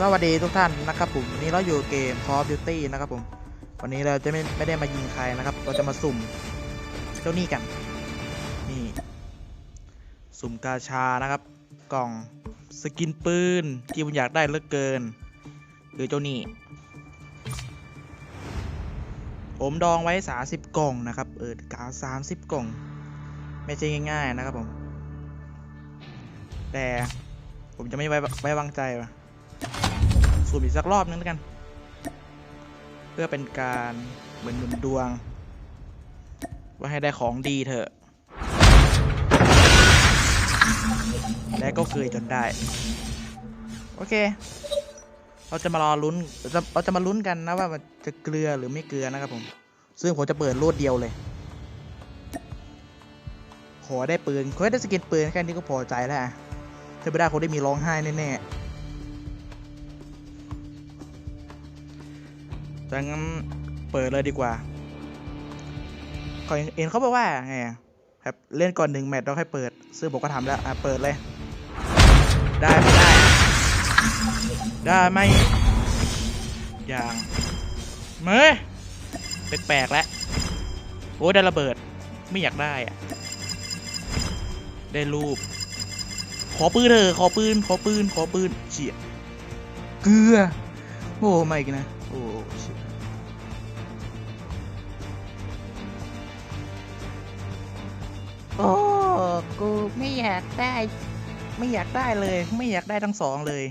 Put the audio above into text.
สวัสดีทุกท่านนะครับผมวันนี้เราอยู่เกม Call of Duty นะครับผมวันนี้เราจะไม่ไม่ได้มายิงใครนะครับ เราจะมาสุ่มเจ้านี่กัน นี่ สุ่มกาชานะครับ กล่องสกินปืนที่ผมอยากได้เหลือเกินหรือเจ้านี่ผมดองไว้ 30 กล่องนะครับเออกาสามสิบกล่อง ไม่ใช่ง่าย ๆ นะครับผม แต่ผมจะไม่ไว้ไว้วางใจว่ะ สูบอีกสักรอบนึงแล้วกัน เพื่อเป็นการเหมือนหนุนดวง ว่าให้ได้ของดีเถอะ และก็เคยจนได้ โอเค เราจะมารอลุ้น เราจะมาลุ้นกันนะว่ามันจะเกลือหรือไม่เกลือนะครับผม ซึ่งผมจะเปิดรวดเดียวเลย ขอได้ปืนขอได้สกินปืนแค่นี้ก็พอใจแล้วอะไม่ได้คงได้มีร้องไห้แน่ๆ ดังนั้นเปิดเลยดีกว่าขอเอ็นเขาบอกว่าไงอะแบบเล่นก่อนหนึ่งแมตช์แล้วค่อยเปิด ซึ่งผมก็ทำแล้วอะเปิดเลย ได้ไม่ได้ ได้ไหมอย่างเมื่อแปลกๆแล้วโอ้ยได้ระเบิดไม่อยากได้อะได้รูป ขอปืนเถอะขอปืนขอปืนขอปืนเฉียเกลือโอ้ไม่กันนะ โอ้ชี่ยโอ้กูไม่อยากได้ ไม่อยากได้เลย ไม่อยากได้ทั้งสองเลย